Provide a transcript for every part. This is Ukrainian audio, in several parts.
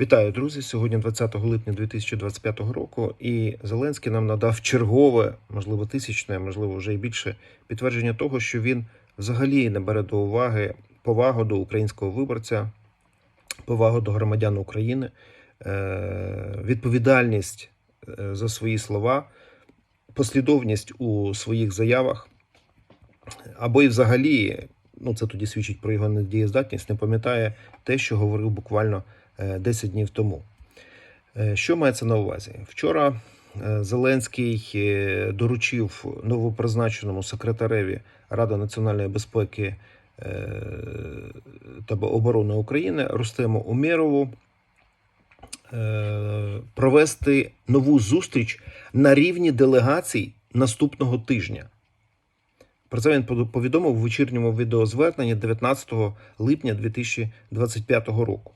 Вітаю, друзі! Сьогодні 20 липня 2025 року, і Зеленський нам надав чергове, можливо, тисячне, можливо, вже і більше підтвердження того, що він взагалі не бере до уваги повагу до українського виборця, повагу до громадян України, е, відповідальність е, за свої слова, послідовність у своїх заявах, або і взагалі, ну це тоді свідчить про його недієздатність, не пам'ятає те, що говорив буквально 10 днів тому. Е, Що мається на увазі? Вчора е, Зеленський е, доручив новопризначеному секретареві Ради національної безпеки е, та оборони України Рустему Умєрову е, провести нову зустріч на рівні делегацій наступного тижня. Про це він повідомив у вечірньому відеозверненні 19 липня 2025 року.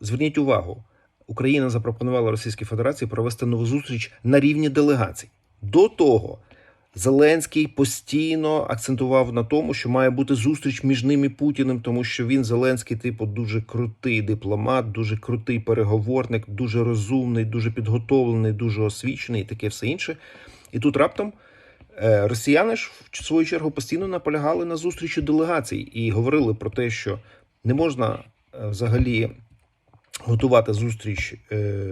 Зверніть увагу, Україна запропонувала Російській Федерації провести нову зустріч на рівні делегацій. До того Зеленський постійно акцентував на тому, що має бути зустріч між ним і Путіним, тому що він Зеленський, типу, дуже крутий дипломат, дуже крутий переговорник, дуже розумний, дуже підготовлений, дуже освічений і таке все інше. І тут раптом е, росіяни ж в свою чергу постійно наполягали на зустрічі делегацій і говорили про те, що не можна е, взагалі готувати зустріч е,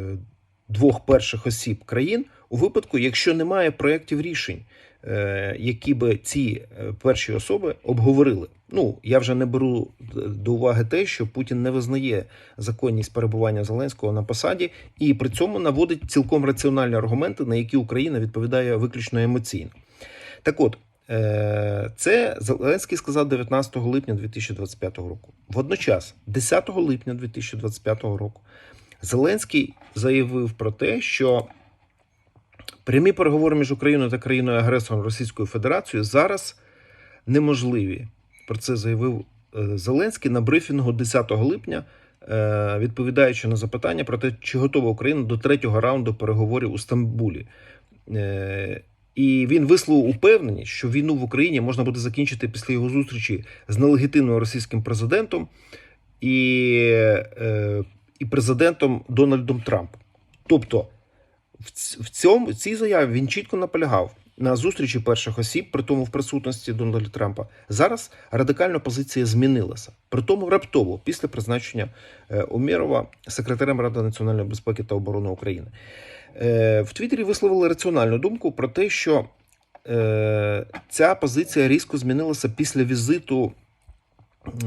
двох перших осіб країн у випадку, якщо немає проєктів рішень, е, які би ці е, перші особи обговорили. Ну я вже не беру до уваги те, що Путін не визнає законність перебування Зеленського на посаді, і при цьому наводить цілком раціональні аргументи, на які Україна відповідає виключно емоційно. Так от. Е, Це Зеленський сказав 19 липня 2025 року. Водночас, 10 липня 2025 року, Зеленський заявив про те, що прямі переговори між Україною та країною агресором Російською Федерацією зараз неможливі. Про це заявив е, Зеленський на брифінгу 10 липня, е, відповідаючи на запитання про те, чи готова Україна до третього раунду переговорів у Стамбулі. І він висловив упевненість, що війну в Україні можна буде закінчити після його зустрічі з нелегітимним російським президентом і, е, і президентом Дональдом Трампом. Тобто, в цьому в цій заяві він чітко наполягав на зустрічі перших осіб, при тому в присутності Дональда Трампа. Зараз радикально позиція змінилася. При тому раптово після призначення е, Умєрова секретарем Ради національної безпеки та оборони України. Е, В Твіттері висловили раціональну думку про те, що е, ця позиція різко змінилася після візиту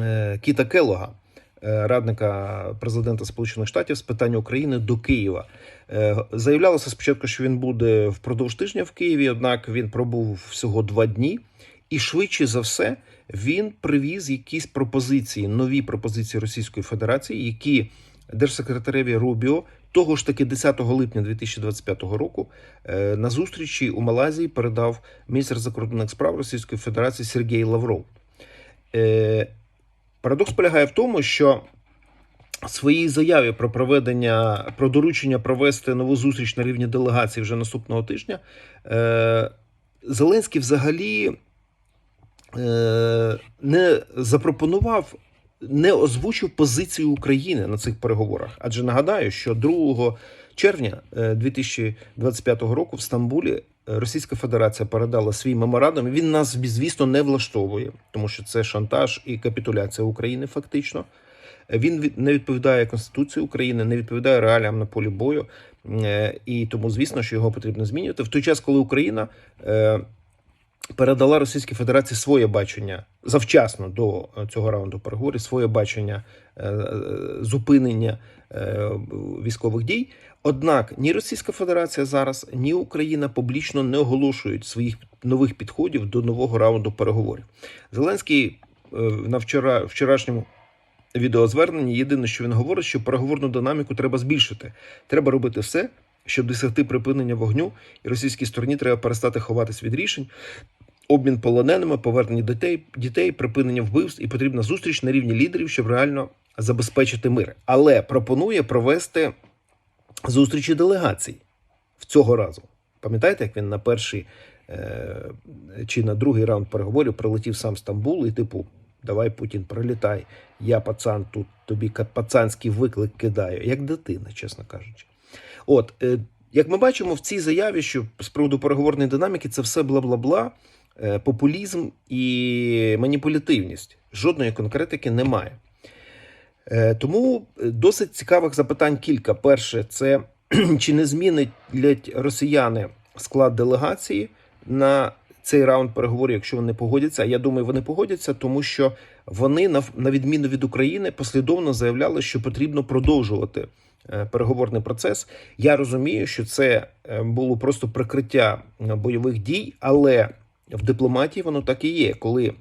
е, Кіта Келога, е, радника президента Сполучених Штатів з питань України до Києва. Е, Заявлялося спочатку, що він буде впродовж тижня в Києві, однак він пробув всього два дні, і швидше за все він привіз якісь пропозиції, нові пропозиції Російської Федерації, які держсекретареві Рубіо того ж таки 10 липня 2025 року е, на зустрічі у Малайзії передав міністр закордонних справ Російської Федерації Сергій Лавров. Е, Парадокс полягає в тому, що в своїй заяві про проведення про доручення провести нову зустріч на рівні делегації вже наступного тижня. Е, Зеленський взагалі е, не запропонував, не озвучив позицію України на цих переговорах. Адже нагадаю, що 2 червня е, 2025 року в Стамбулі е, Російська Федерація передала свій меморандум. Він нас, звісно, не влаштовує, тому що це шантаж і капітуляція України, фактично. Він не відповідає Конституції України, не відповідає реаліям на полі бою, Е, і тому, звісно, що його потрібно змінювати в той час, коли Україна е, передала Російській Федерації своє бачення завчасно до е, цього раунду переговорів, своє бачення е, е, зупинення військових дій. Однак ні Російська Федерація зараз, ні Україна публічно не оголошують своїх нових підходів до нового раунду переговорів. Зеленський на вчора вчорашньому відеозверненні єдине, що він говорить, що переговорну динаміку треба збільшити. Треба робити все, щоб досягти припинення вогню, і російській стороні треба перестати ховатись від рішень. Обмін полоненими, повернення дітей, дітей, припинення вбивств і потрібна зустріч на рівні лідерів, щоб реально забезпечити мир. Але пропонує провести зустрічі делегацій в цього разу. Пам'ятаєте, як він на перший е, чи на другий раунд переговорів прилетів сам Стамбул і, типу, давай Путін, прилітай. Я пацан тут тобі пацанський виклик кидаю, як дитина, чесно кажучи. От, е, як ми бачимо в цій заяві, що з приводу переговорної динаміки це все бла-бла-бла, популізм і маніпулятивність. Жодної конкретики немає. Е, Тому е, досить цікавих запитань кілька. Перше, це чи не змінять росіяни склад делегації на цей раунд переговорів, якщо вони погодяться. Я думаю, вони погодяться, тому що вони, на відміну від України, послідовно заявляли, що потрібно продовжувати е, переговорний процес. Я розумію, що це е, було просто прикриття е, бойових дій, але в дипломатії воно так і є, коли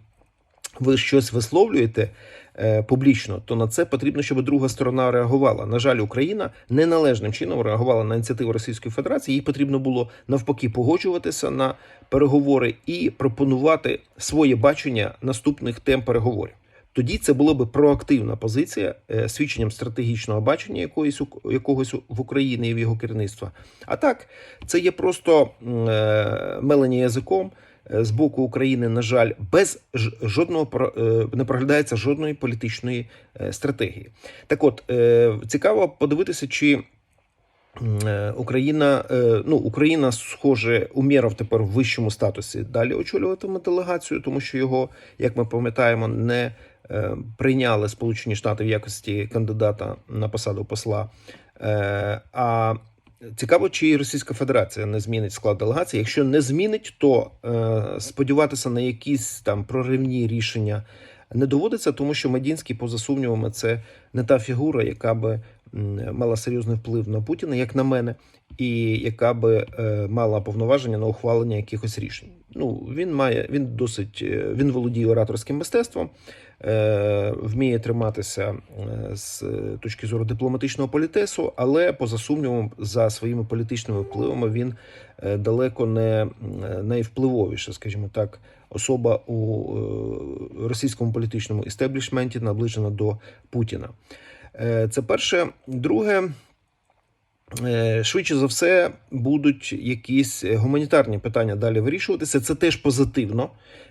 ви щось висловлюєте е, публічно, то на це потрібно, щоб друга сторона реагувала. На жаль, Україна неналежним чином реагувала на ініціативу Російської Федерації. Їй потрібно було навпаки погоджуватися на переговори і пропонувати своє бачення наступних тем переговорів. Тоді це була би проактивна позиція е, свідченням стратегічного бачення якоїсь якогось в Україні і в його керівництва. А так, це є просто е, мелення язиком з боку України, на жаль, без жодного е, не проглядається жодної політичної е, стратегії. Так, от е, цікаво подивитися, чи е, Україна, е, ну Україна, схоже, Умєров тепер в вищому статусі далі очолюватиме делегацію, тому що його, як ми пам'ятаємо, не е, прийняли Сполучені Штати в якості кандидата на посаду посла. Е, А цікаво, чи Російська Федерація не змінить склад делегації. Якщо не змінить, то е, сподіватися на якісь там проривні рішення не доводиться, тому що Медінський, поза сумнівами, це не та фігура, яка би мала серйозний вплив на Путіна, як на мене, і яка би е, мала повноваження на ухвалення якихось рішень. Ну він має він досить е, він володіє ораторським мистецтвом, вміє триматися е, з точки зору дипломатичного політесу, але поза сумнівом, за своїми політичними впливами він е, далеко не найвпливовіша, скажімо так, особа у е, російському політичному істеблішменті, наближена до Путіна. Е, Це перше. Друге. Е, Швидше за все будуть якісь гуманітарні питання далі вирішуватися. Це теж позитивно.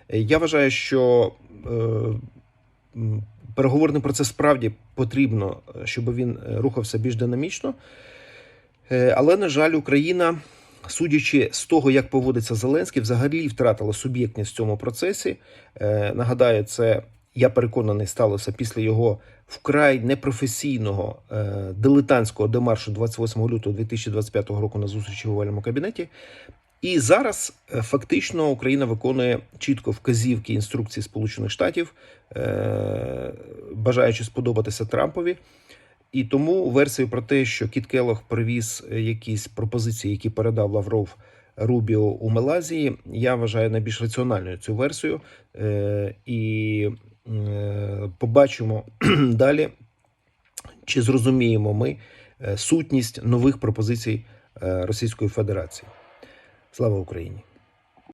Е, Я вважаю, що е, переговорний процес справді потрібно, е, щоб він е, рухався більш динамічно. Е, Але, на жаль, Україна, судячи з того, як поводиться Зеленський, взагалі втратила суб'єктність в цьому процесі. Нагадаю, це я переконаний, сталося після його вкрай непрофесійного дилетантського демаршу 28 лютого 2025 року на зустрічі в овальному кабінеті. І зараз е, фактично Україна виконує чітко вказівки інструкції Сполучених Штатів, е, бажаючи сподобатися Трампові. І тому версію про те, що Кіт Келлог привіз е, якісь пропозиції, які передав Лавров Рубіо у Мелазії, я вважаю найбільш раціональною цю версію. І побачимо далі, чи зрозуміємо ми сутність нових пропозицій Російської Федерації. Слава Україні!